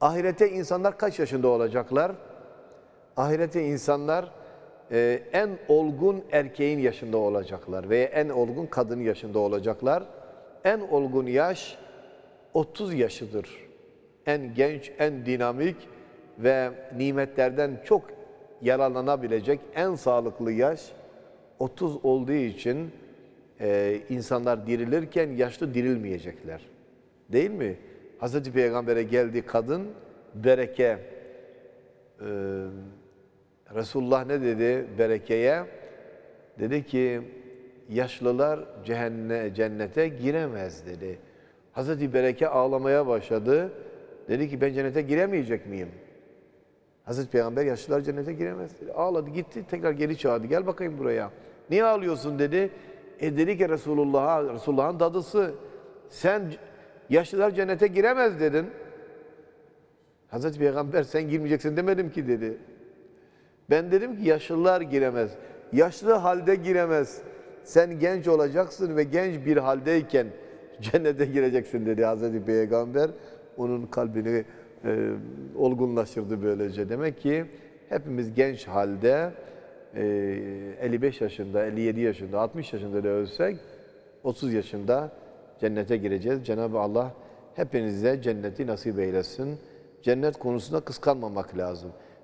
Ahirete insanlar kaç yaşında olacaklar? Ahirete insanlar e, en olgun erkeğin yaşında olacaklar veya en olgun kadının yaşında olacaklar. En olgun yaş 30 yaşıdır. En genç, en dinamik ve nimetlerden çok yararlanabilecek en sağlıklı yaş 30 olduğu için e, insanlar dirilirken yaşlı dirilmeyecekler. Değil mi? Hazreti Peygamber'e geldi kadın bereke. Ee, Resulullah ne dedi berekeye? Dedi ki yaşlılar cehenne, cennete giremez dedi. Hazreti Bereke ağlamaya başladı. Dedi ki ben cennete giremeyecek miyim? Hazreti Peygamber yaşlılar cennete giremez dedi. Ağladı gitti tekrar geri çağırdı. Gel bakayım buraya. Niye ağlıyorsun dedi. E dedi ki Resulullah'a, Resulullah'ın dadısı sen yaşlılar cennete giremez dedin. Hazreti Peygamber sen girmeyeceksin demedim ki dedi. Ben dedim ki yaşlılar giremez. Yaşlı halde giremez. Sen genç olacaksın ve genç bir haldeyken cennete gireceksin dedi Hazreti Peygamber. Onun kalbini e, olgunlaştırdı böylece. Demek ki hepimiz genç halde e, 55 yaşında, 57 yaşında, 60 yaşında da ölsek 30 yaşında cennete gireceğiz. Cenab-ı Allah hepinize cenneti nasip eylesin. Cennet konusunda kıskanmamak lazım.